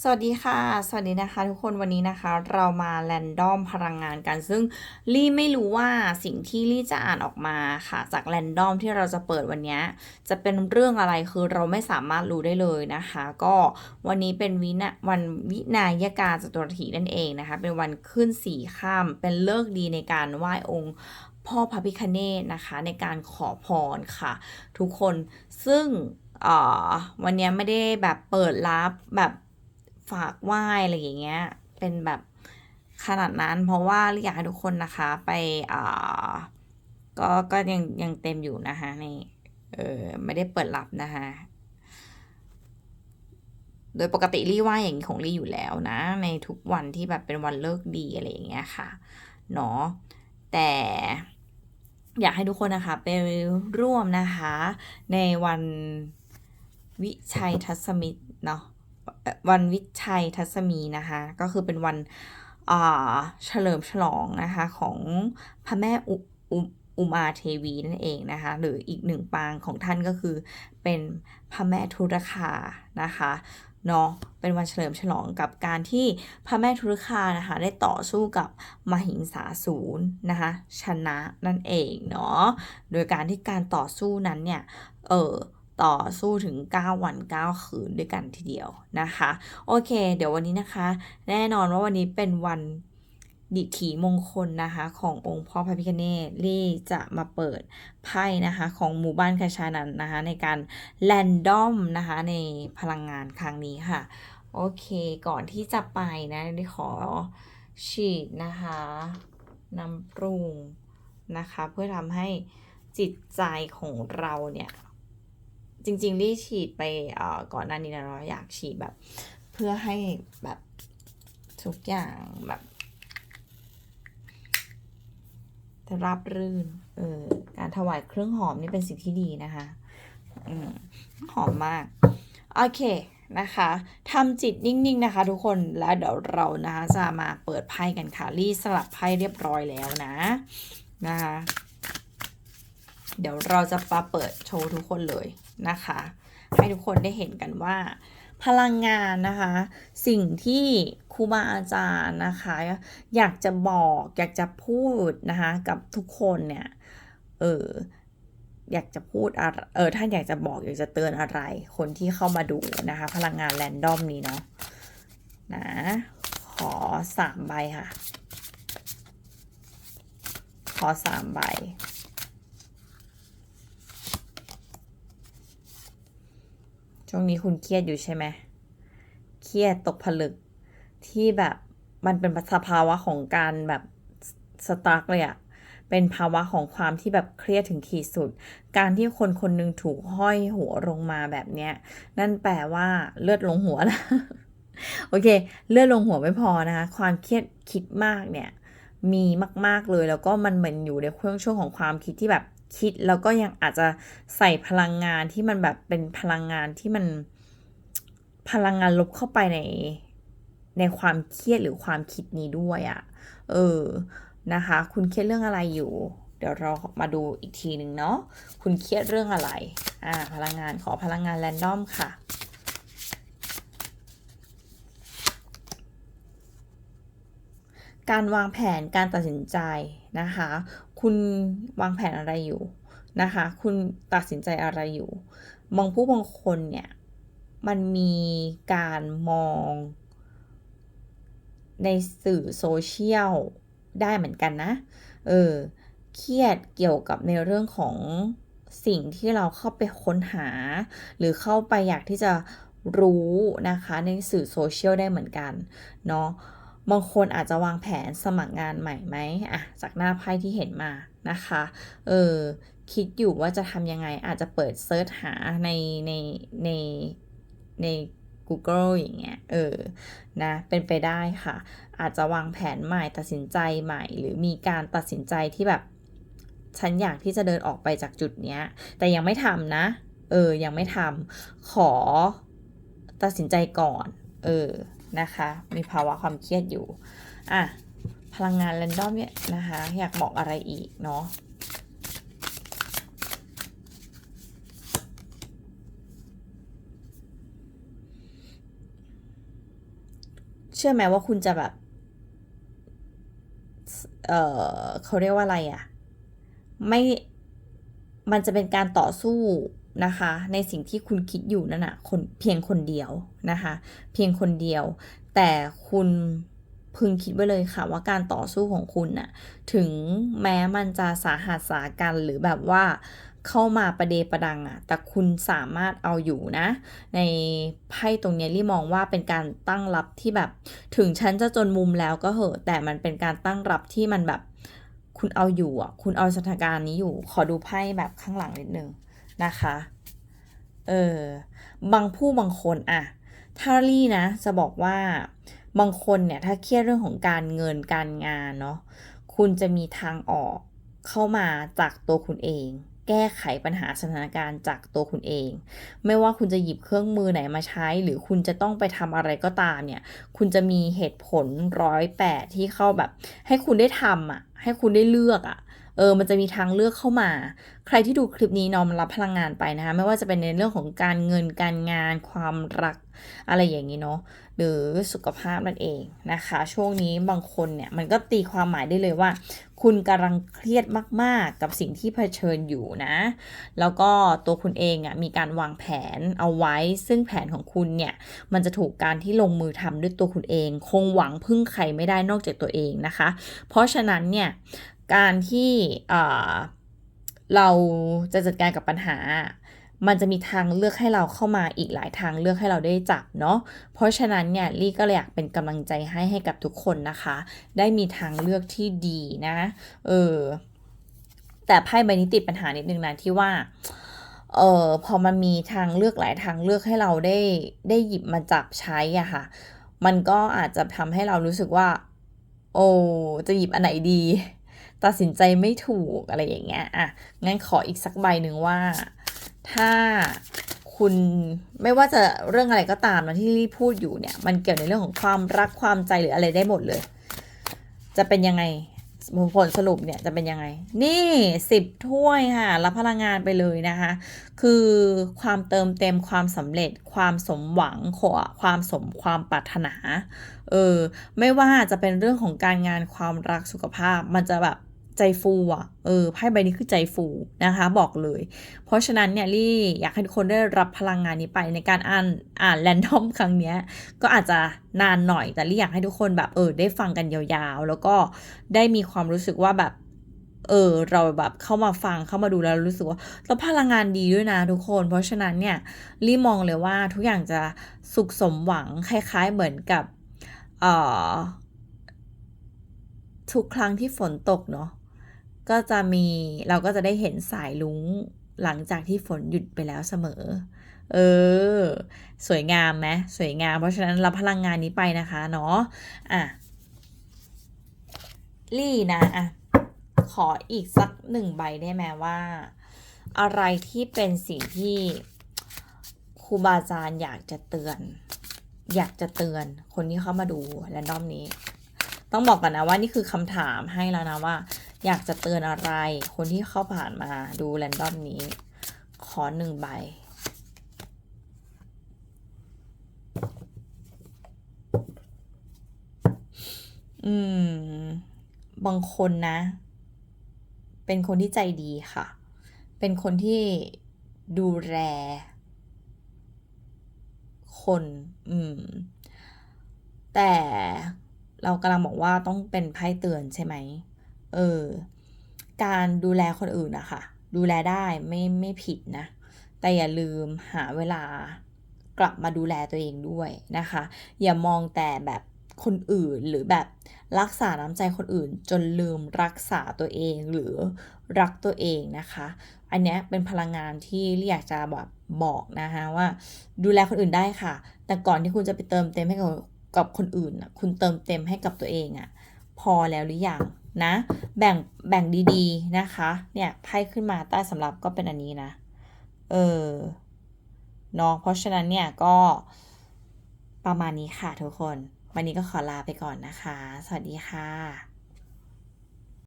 สวัสดีค่ะ สวัสดีนะคะ ทุกคนวันนี้นะคะ เรามาแรนดอมพลังงานกัน ซึ่งลี่ไม่รู้ว่าสิ่งที่ลี่จะอ่านออกมาค่ะ จากแรนดอมที่เราจะเปิดวันนี้จะเป็นเรื่องอะไรคือเราไม่สามารถรู้ได้เลยนะคะ ก็วันนี้เป็นวินะวันวินายกาจตุรถีนั่นเองนะคะ เป็นวันขึ้นสี่ข้ามเป็นเลิกดีในการไหว้องค์พ่อพระพิคเนตนะคะในการขอพรค่ะ ทุกคนซึ่งเอ่อวันนี้ไม่ได้แบบเปิดรับแบบ ฝากไหว้อะไรอย่างเงี้ย เป็นแบบขนาดนั้น เพราะว่าอยากให้ทุกคนนะคะไปอ่อก็ก็ยังยังเต็มอยู่นะคะในเออไม่ได้เปิดรับนะคะโดยปกติรี่ไหว่าอย่างนี้ของรี่อยู่แล้วนะ ในทุกวันที่แบบเป็นวันเลิกดีอะไรอย่างเงี้ยค่ะเนาะแต่อยากให้ทุกคนนะคะไปร่วมนะคะ ในวันวิชัยทัศมิตรเนาะ วันวิชัยทัศมีนะคะ ก็คือเป็นวันเฉลิมฉลองนะคะของพระแม่อุอุอุมาเทวีนั่นเองนะคะ หรืออีกหนึ่งปางของท่านก็คือเป็นพระแม่ทุรคานะคะเนาะเป็นวันเฉลิมฉลองกับการที่พระแม่ทุรคานะคะได้ต่อสู้กับมหิงสาสูรนะคะชนะนั่นเองเนาะโดยการที่การต่อสู้นั้นเนี่ยเออ ต่อสู้ถึง 9 วัน 9 คืนด้วยกันทีเดียวนะคะ โอเค เดี๋ยววันนี้นะคะ แน่นอนว่าวันนี้เป็นวันดิถีมงคลนะคะขององค์พ่อพระพิฆเนศลี่จะมาเปิดไพ่นะคะของหมู่บ้านคชานันนะคะในการแรนดอมนะคะในพลังงานครั้งนี้ค่ะ โอเคก่อนที่จะไปนะดิขอฉีดนะคะน้ำปรุงนะคะ เพื่อทำให้จิตใจของเราเนี่ย จริงๆลี่ฉีดไปก่อนหน้านี้นะเราอยากฉีดแบบ เพื่อให้แบบทุกอย่างแบบราบรื่น เออ การถวายเครื่องหอมนี่เป็นสิ่งที่ดีนะคะ อืม หอมมาก โอเคนะคะทำจิตนิ่งๆนะคะ ทุกคน แล้วเดี๋ยวเรานะคะจะมาเปิดไพ่กันค่ะ รีสลับไพ่เรียบร้อยแล้วนะ นะคะ เดี๋ยวเราจะมาเปิดโชว์ทุกคนเลย นะคะ ให้ทุกคนได้เห็นกันว่า พลังงานนะคะ สิ่งที่ครูบาอาจารย์นะคะ อยากจะบอกอยากจะพูดนะคะกับทุกคนเนี่ยเอออยากจะพูดอะไรเออท่านอยากจะบอกอยากจะเตือนอะไร คนที่เข้ามาดูนะคะ พลังงานแรนดอมนี้เนาะนะขอสามใบค่ะ ขอสามใบ ช่วงนี้คุณเครียดอยู่ใช่ไหมเครียดตกผลึกที่แบบมันเป็นสภาวะของการแบบสตาร์กเลยอะเป็นภาวะของความที่แบบเครียดถึงขีดสุด การที่คนคนหนึงถูกห้อยหัวลงมาแบบเนี้ย นั่นแปลว่าเลือดลงหัวนะโอเค เลือดลงหัวไม่พอนะคะ ความเครียดคิดมากเนี่ย มีมาก ๆเลย แล้วก็มันเหมือนอยู่ในช่วงช่วงของความคิดที่แบบคิด แล้วก็ยังอาจจะใส่พลังงานที่มันแบบเป็นพลังงานที่มันพลังงานลบเข้าไปในในความเครียดหรือความคิดนี้ด้วยอะ่ะ เออ นะคะ คุณเครียดเรื่องอะไรอยู่ เดี๋ยวเรามาดูอีกทีหนึ่งเนาะ คุณเครียดเรื่องอะไร อ่า พลังงานขอพลังงานแรนดอมค่ะ การวางแผนการตัดสินใจนะคะ คุณวางแผนอะไรอยู่นะคะ คุณตัดสินใจอะไรอยู่บางผู้บางคนเนี่ยมันมีการมองในสื่อโซเชียลได้เหมือนกันนะ เออ เครียดเกี่ยวกับในเรื่องของสิ่งที่เราเข้าไปค้นหา หรือเข้าไปอยากที่จะรู้นะคะในสื่อโซเชียลได้เหมือนกันเนาะ บางคนอาจจะวางแผนสมัครงานใหม่ไหมอะจากหน้าไพ่ที่เห็นมานะคะ เออคิดอยู่ว่าจะทำยังไงอาจจะเปิดเซิร์ชหาในในในใน Google อย่างเงี้ย เออ นะ เป็นไปได้ค่ะ อาจจะวางแผนใหม่ตัดสินใจใหม่ หรือมีการตัดสินใจที่แบบ ฉันอยากที่จะเดินออกไปจากจุดเนี้ย แต่ยังไม่ทำนะ เออ ยังไม่ทำขอตัดสินใจก่อน เออ นะคะ มีภาวะความเครียดอยู่อะพลังงานแรนดอมเนี่ยนะคะ อยากบอกอะไรอีกเนาะเชื่อไหมว่าคุณจะแบบ เออเขาเรียกว่าอะไรอะไม่ มันจะเป็นการต่อสู้ นะคะ ในสิ่งที่คุณคิดอยู่นั่นนะคนเพียงคนเดียวนะคะ เพียงคนเดียว แต่คุณพึงคิดไว้เลยค่ะว่าการต่อสู้ของคุณน่ะถึงแม้มันจะสาหัสสากันหรือแบบว่าเข้ามาประเดประดังอะแต่คุณสามารถเอาอยู่นะ ในไพ่ตรงนี้รี่มองว่าเป็นการตั้งรับที่แบบ ถึงฉันจะจนมุมแล้วก็เหอะ แต่มันเป็นการตั้งรับที่มันแบบ คุณเอาอยู่อะ คุณเอาสถานการณ์นี้อยู่ ขอดูไพ่แบบข้างหลังนิดนึง นะคะ เออ บางผู้บางคนอะถ้ารี่นะ จะบอกว่าบางคนเนี่ยถ้าเครียดเรื่องของการเงินการงานเนาะ คุณจะมีทางออกเข้ามาจากตัวคุณเอง แก้ไขปัญหาสถานการณ์จากตัวคุณเอง ไม่ว่าคุณจะหยิบเครื่องมือไหนมาใช้ หรือคุณจะต้องไปทำอะไรก็ตามเนี่ย คุณจะมีเหตุผลร้อยแปดที่เข้าแบบ ให้คุณได้ทำอะ ให้คุณได้เลือกอะ เออมันจะมีทางเลือกเข้ามา ใครที่ดูคลิปนี้น้อมรับพลังงานไปนะคะ ไม่ว่าจะเป็นในเรื่องของการเงินการงาน ความรักอะไรอย่างนี้เนาะหรือสุขภาพนั่นเองนะคะ ช่วงนี้บางคนเนี่ยมันก็ตีความหมายได้เลยว่า คุณกำลังเครียดมาก ๆ กับสิ่งที่เผชิญอยู่นะ แล้วก็ตัวคุณเองอะมีการวางแผนเอาไว้ ซึ่งแผนของคุณเนี่ยมันจะถูกการที่ลงมือทำด้วยตัวคุณเอง คงหวังพึ่งใครไม่ได้นอกจากตัวเองนะคะ เพราะฉะนั้นเนี่ย การที่เราจะจัดการกับปัญหา มันจะมีทางเลือกให้เราเข้ามาอีกหลายทางเลือกให้เราได้จับเนาะ เพราะฉะนั้นเนี่ยลี่ก็เลยอยากเป็นกำลังใจให้ให้กับทุกคนนะคะ ได้มีทางเลือกที่ดีนะ เออ แต่ไพ่ใบนี้ติดปัญหานิดนึงนะที่ว่า เออพอมันมีทางเลือกหลายทางเลือกให้เราได้ได้หยิบมาจับใช้อะค่ะ มันก็อาจจะทำให้เรารู้สึกว่า โอ้จะหยิบอันไหนดี ตัดสินใจไม่ถูกอะไรอย่างเงี้ยอะงั้นขออีกสักใบหนึ่งว่า ถ้าคุณไม่ว่าจะเรื่องอะไรก็ตามนะที่รีพูดอยู่เนี่ย มันเกี่ยวในเรื่องของความรักความใจหรืออะไรได้หมดเลย จะเป็นยังไงผลสรุปเนี่ยจะเป็นยังไง นี่สิบถ้วยค่ะรับพลังงานไปเลยนะคะ คือความเติมเต็มความสำเร็จ ความสมหวังขอความสมความปรารถนา เออ ไม่ว่าจะเป็นเรื่องของการงานความรักสุขภาพ มันจะแบบ ใจฟูอะ เออ ไพ่ใบนี้คือใจฟูนะคะ บอกเลย เพราะฉะนั้นเนี่ยลี่อยากให้ทุกคนได้รับพลังงานนี้ไปในการอ่านอ่านแรนดอมครั้งเนี้ย ก็อาจจะนานหน่อย แต่ลี่อยากให้ทุกคนแบบเออ ได้ฟังกันยาวๆ แล้วก็ได้มีความรู้สึกว่าแบบ เออ เราแบบเข้ามาฟังเข้ามาดูแล้วรู้สึกว่าเราพลังงานดีด้วยนะทุกคน เพราะฉะนั้นเนี่ยลี่มองเลยว่าทุกอย่างจะสุขสมหวังคล้ายๆเหมือนกับเอ่อทุกครั้งที่ฝนตกเนาะ ก็จะมีเราก็จะได้เห็นสายลุงหลังจากที่ฝนหยุดไปแล้วเสมอ เออ สวยงามไหมสวยงาม เพราะฉะนั้นรับพลังงานนี้ไปนะคะเนาะอะลี่นะอะขออีกสักหนึ่งใบได้ไหมว่า อะไรที่เป็นสิ่งที่ครูบาอาจารย์อยากจะเตือน อยากจะเตือนคนที่เข้ามาดูแรนดอมนี้ ต้องบอกก่อนนะว่านี่คือคำถามให้แล้วนะว่า อยากจะเตือนอะไร คนที่เข้าผ่านมาดูแรนดอมนี้ ขอหนึ่งใบ อืม บางคนนะ เป็นคนที่ใจดีค่ะ เป็นคนที่ดูแลคน อืม แต่เรากำลังบอกว่าต้องเป็นไพ่เตือนใช่ไหม เออการดูแลคนอื่นอะค่ะ ดูแลได้ไม่ไม่ผิดนะ แต่อย่าลืมหาเวลากลับมาดูแลตัวเองด้วยนะคะ อย่ามองแต่แบบคนอื่นหรือแบบรักษาน้ำใจคนอื่น จนลืมรักษาตัวเองหรือรักตัวเองนะคะ อันนี้เป็นพลังงานที่อยากจะแบบบอกนะคะว่า ดูแลคนอื่นได้ค่ะ แต่ก่อนที่คุณจะไปเติมเต็มให้กับกับคนอื่นคุณเติมเต็มให้กับตัวเองอะ พอแล้วหรือยังนะ แบ่งแบ่งดีๆนะคะเนี่ยไพ่ขึ้นมาใต้สำหรับก็เป็นอันนี้นะ เออเนาะเพราะฉะนั้นเนี่ยก็ประมาณนี้ค่ะทุกคน วันนี้ก็ขอลาไปก่อนนะคะ สวัสดีค่ะ